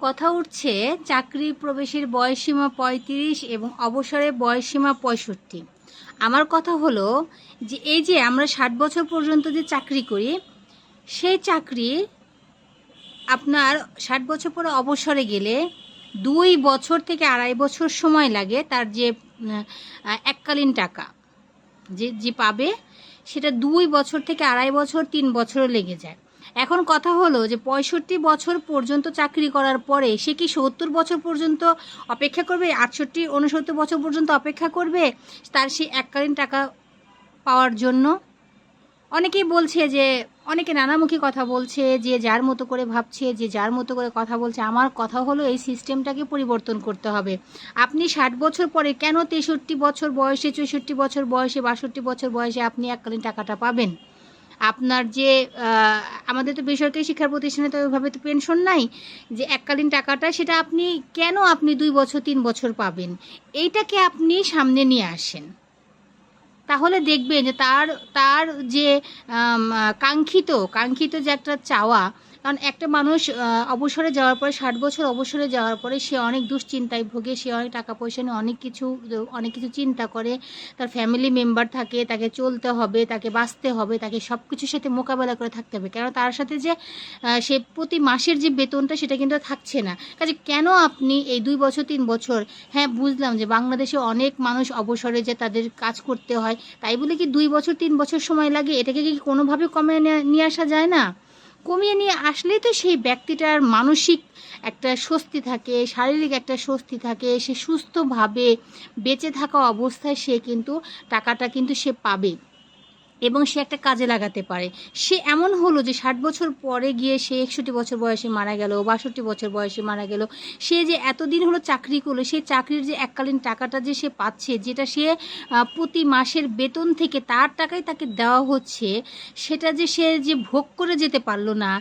কথা উঠছে, চাকরি প্রবেশের বয়সীমা পঁয়ত্রিশ এবং অবসরের বয়সীমা পঁয়ষট্টি। আমার কথা হলো যে, এই যে আমরা ষাট বছর পর্যন্ত যে চাকরি করি, সেই চাকরি আপনার ষাট বছর পরে অবসরে গেলে দুই বছর থেকে আড়াই বছর সময় লাগে তার যে এককালীন টাকা যে যে পাবে, সেটা দুই বছর থেকে আড়াই বছর, তিন বছরও লেগে যায়। এখন কথা হলো যে পঁয়ষট্টি বছর পর্যন্ত চাকরি করার পরে সে কি সত্তর বছর পর্যন্ত অপেক্ষা করবে? আটষট্টি উনসত্তর বছর পর্যন্ত অপেক্ষা করবে তার সেই এককালীন টাকা পাওয়ার জন্য? অনেকেই বলছে যে, অনেকে নানামুখী কথা বলছে যে, যার মতো করে ভাবছে, যে যার মতো করে কথা বলছে। আমার কথা হলো এই সিস্টেমটাকে পরিবর্তন করতে হবে। আপনি ষাট বছর পরে কেন তেষট্টি বছর বয়সে, চৌষট্টি বছর বয়সে, বাষট্টি বছর বয়সে আপনি এককালীন টাকাটা পাবেন? আপনার যে আমাদের তো বেসরকারি শিক্ষা প্রতিষ্ঠানে তো ওইভাবে তো পেনশন নাই, যে এককালীন টাকাটা সেটা আপনি কেন আপনি দুই বছর, তিন বছর পাবেন? এইটাকে আপনি সামনে নিয়ে আসেন। তাহলে দেখবেন যে তার তার যে কাঙ্ক্ষিত কাঙ্ক্ষিত যে একটা চাওয়া কারণ একটা মানুষ অবসরে যাওয়ার পরে, ষাট বছর অবসরে যাওয়ার পরে সে অনেক দুশ্চিন্তায় ভোগে, সে অনেক টাকা পয়সা নিয়ে অনেক কিছু অনেক কিছু চিন্তা করে। তার ফ্যামিলি মেম্বার থাকে, তাকে চলতে হবে, তাকে বাঁচতে হবে, তাকে সব কিছুর সাথে মোকাবেলা করে থাকতে হবে। কেন? তার সাথে যে সে প্রতি মাসের যে বেতনটা, সেটা কিন্তু থাকছে না। কাজে কেন আপনি এই দুই বছর, তিন বছর হ্যাঁ বুঝলাম যে বাংলাদেশে অনেক মানুষ অবসরে যে তাদের কাজ করতে হয়, তাই বলে কি দুই বছর, তিন বছর সময় লাগে? এটাকে কি কোনোভাবে কমে নিয়ে আসা যায় না? কমিয়ে নিয়ে আসলেই তো সেই ব্যক্তিটার মানসিক একটা স্বস্তি থাকে, শারীরিক একটা স্বস্তি থাকে, সে সুস্থভাবে বেঁচে থাকা অবস্থায় সে কিন্তু টাকাটা কিন্তু সে পাবে। এবং সে একটা কাজে লাগাতে পারে। সে এমন হলো যে ষাট বছর পরে গিয়ে সে একষট্টি বছর বয়সে মারা গেল, বাষট্টি বছর বয়সে মারা গেল। সে যে এতদিন হলো চাকরি করল সেই চাকরির যে এককালীন টাকাটা যে সে পাচ্ছে, যেটা সে প্রতি মাসের বেতন থেকে তার টাকাই তাকে দেওয়া হচ্ছে, সেটা যে সে যে ভোগ করে যেতে পারল না,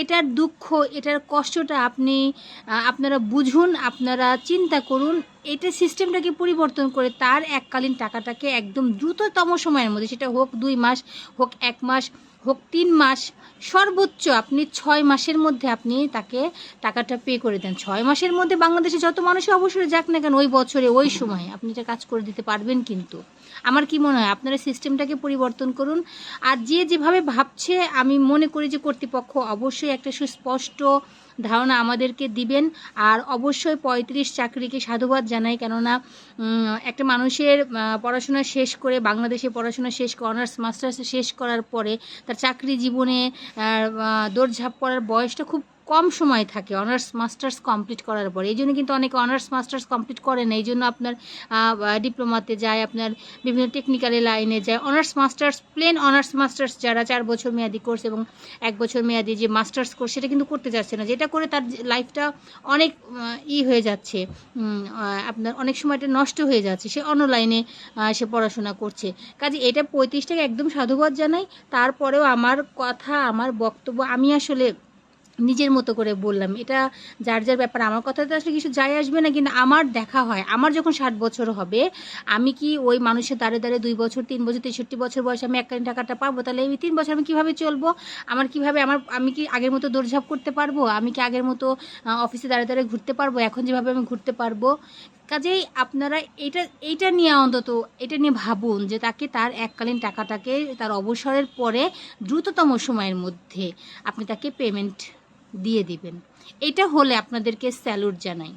এটার দুঃখ, এটার কষ্টটা আপনি আপনারা বুঝুন, আপনারা চিন্তা করুন। এটা সিস্টেমটাকে পরিবর্তন করে তার এককালীন টাকাটাকে একদম দ্রুততম সময়ের মধ্যে, সেটা হোক দুই মাস, হোক এক মাস, হোক তিন মাস, সর্বোচ্চ আপনি ছয় মাসের মধ্যে আপনি তাকে টাকাটা পে করে দেন। ছয় মাসের মধ্যে বাংলাদেশে যত মানুষই অবসরে যাক না কেন, ওই বছরে, ওই সময়ে আপনি এটা কাজ করে দিতে পারবেন কিন্তু। আমার কি মনে হয়? আপনারা সিস্টেমটাকে পরিবর্তন করুন। আর যে যেভাবে ভাবছে, আমি মনে করি যে কর্তৃপক্ষ অবশ্যই একটা সুস্পষ্ট ধারণা আমাদেরকে দিবেন। আর অবশ্যই পঁয়ত্রিশ চাকরিকে সাধুবাদ জানাই, কেননা একটা মানুষের পড়াশোনা শেষ করে, বাংলাদেশে পড়াশোনা শেষ করে, অনার্স, মাস্টার্স শেষ করার পরে তার চাকরি জীবনে দৌড়ঝাঁপ করার বয়সটা খুব কম সময় থাকে অনার্স মাস্টার্স কমপ্লিট করার পরে। এই জন্য কিন্তু অনেকে অনার্স মাস্টার্স কমপ্লিট করে না। এই জন্য আপনার ডিপ্লোমাতে যায়, আপনার বিভিন্ন টেকনিক্যালি লাইনে যায়। Honours masters plain honours masters যারা চার বছর মেয়াদি কোর্স এবং এক বছর মেয়াদি যে মাস্টার্স কোর্স সেটা কিন্তু করতে যাচ্ছে না। যেটা করে তার লাইফটা অনেক ই হয়ে যাচ্ছে। আপনার অনেক সময়টা নষ্ট হয়ে যাচ্ছে। সে অন্য লাইনে সে পড়াশোনা করছে। কাজে এটা পঁয়ত্রিশটাকে একদম সাধুবাদ জানাই। তারপরেও আমার কথা, আমার বক্তব্য, আমি আসলে নিজের মতো করে বললাম। এটা যার যার ব্যাপার, আমার কথাতে আসলে কিছু যায় আসবে না, কিন্তু আমার দেখা হয়। আমার যখন ষাট বছর হবে, আমি কি ওই মানুষের দাঁড়ে দাঁড়ে দুই বছর, তিন বছর, তেষট্টি বছর বয়সে আমি এককালীন টাকাটা পাবো? তাহলে এই তিন বছর আমি কীভাবে চলবো? আমার কীভাবে, আমার, আমি কি আগের মতো দৌড়ঝাঁপ করতে পারব? আমি কি আগের মতো অফিসে দাঁড়ে দাঁড়িয়ে ঘুরতে পারব? এখন যেভাবে আমি ঘুরতে পারব? কাজেই আপনারা এটা এইটা নিয়ে অন্তত, এটা নিয়ে ভাবুন যে তাকে তার এককালীন টাকাটাকে তার অবসরের পরে দ্রুততম সময়ের মধ্যে আপনি তাকে পেমেন্ট দিয়ে দিবেন। এটা হলে আপনাদেরকে স্যালুট জানাই।